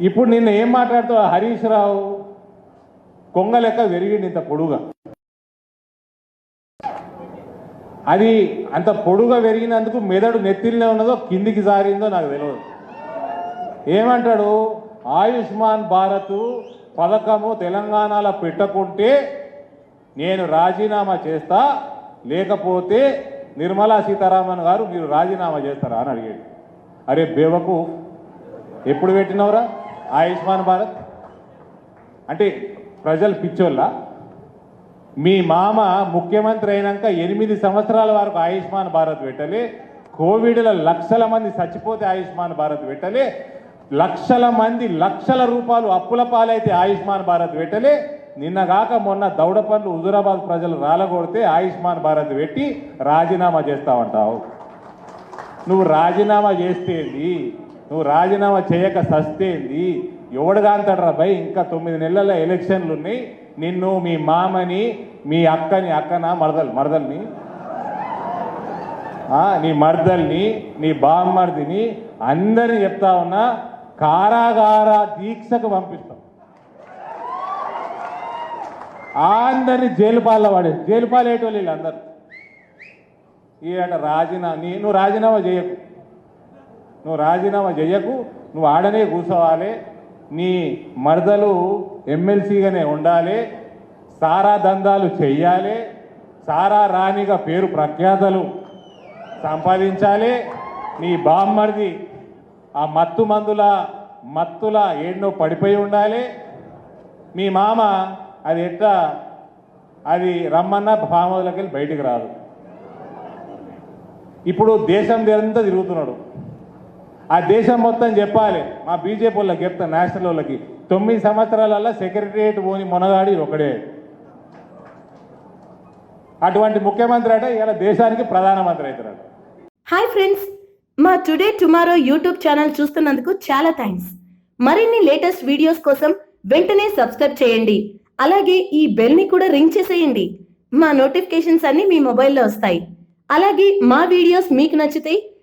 ఇప్పుడు నిన్న ఏం మాట్లాడుతావు? హరీష్ రావు కొంగ లెక్క పెరిగింది ఇంత పొడుగా. అది అంత పొడుగా పెరిగినందుకు మెదడు నెత్తిలో ఉన్నదో కిందికి జారిందో నాకు తెలియదు ఏమంటాడు? ఆయుష్మాన్ భారత్ పథకము తెలంగాణలో పెట్టకుంటే నేను రాజీనామా చేస్తా లేకపోతే నిర్మలా సీతారామన్ గారు మీరు రాజీనామా చేస్తారా అని అడిగాడు. అరే బేవకు ఎప్పుడు పెట్టినవరా? ఆయుష్మాన్ భారత్. అంటే ప్రజలు పిచ్చోళ్ళ. మీ మామ ముఖ్యమంత్రి అయినాక ఎనిమిది సంవత్సరాల వరకు ఆయుష్మాన్ భారత్ పెట్టలే. కోవిడ్లో లక్షల మంది చచ్చిపోతే ఆయుష్మాన్ భారత్ పెట్టలే. లక్షల మంది లక్షల రూపాయలు అప్పుల పాలైతే ఆయుష్మాన్ భారత్ పెట్టలే. నిన్నగాక మొన్న దౌడపల్లి హుజురాబాద్ ప్రజలు రాలగొడితే ఆయుష్మాన్ భారత్ పెట్టి రాజీనామా చేస్తావంటావు నువ్వు రాజీనామా చేస్తేంది నువ్వు రాజీనామా చేయక సస్తేంది ఎవడుగా అంటాడరా భయ్? ఇంకా తొమ్మిది నెలల ఎలక్షన్లు ఉన్నాయి నిన్ను మీ మామని మీ అక్కని అక్కన మరదలు మరదల్ని? నీ మరదల్ని నీ బామ్మర్దిని అందరిని చెప్తా ఉన్నా కారాగార దీక్షకు పంపిస్తాం. అందరినీ జైలు పాల వాడే జైలు పాలేటోళ్ళు వీళ్ళందరూ. అంటే రాజీనామా నేను రాజీనామా చేయకు. నువ్వు రాజీనామా చేయకు నువ్వు ఆడనే కూర్చోవాలి నీ మరదలు ఎమ్మెల్సీగానే ఉండాలి సారా దందాలు చెయ్యాలి సారా రాణిగా పేరు ప్రఖ్యాతలు సంపాదించాలి నీ బామ్మర్ది ఆ మత్తు మందుల మత్తుల ఏడ్నో పడిపోయి ఉండాలి. మీ మామ అది ఎట్లా అది రమ్మన్నా ఫామ్ హౌస్లోకి వెళ్ళి బయటికి రాదు. ఇప్పుడు దేశం అంతా తిరుగుతున్నాడు. ఆ దేశం మొత్తం చెప్పాలి. మా బీజేపీ వాళ్ళకి చెప్తా నేషనల్ వాళ్ళకి. తొమ్మిది సంవత్సరాలలో సెక్రటరియట్ పోని మొనగాడి ఒకడే అటువంటి ముఖ్యమంత్రి అంటే ఇలా దేశానికి ప్రధానమంత్రి అవుతున్నాడు హాయ్ ఫ్రెండ్స్ మా టుడే టుమారో యూట్యూబ్ ఛానల్ చూస్తున్నందుకు చాలా థ్యాంక్స్ మరిన్ని లేటెస్ట్ వీడియోస్ కోసం వెంటనే సబ్స్క్రైబ్ చేయండి. అలాగే ఈ బెల్ని కూడా రింగ్ చేసేయండి. మా నోటిఫికేషన్స్ అన్ని మీ మొబైల్లో వస్తాయి. అలాగే మా వీడియోస్ మీకు నచ్చితే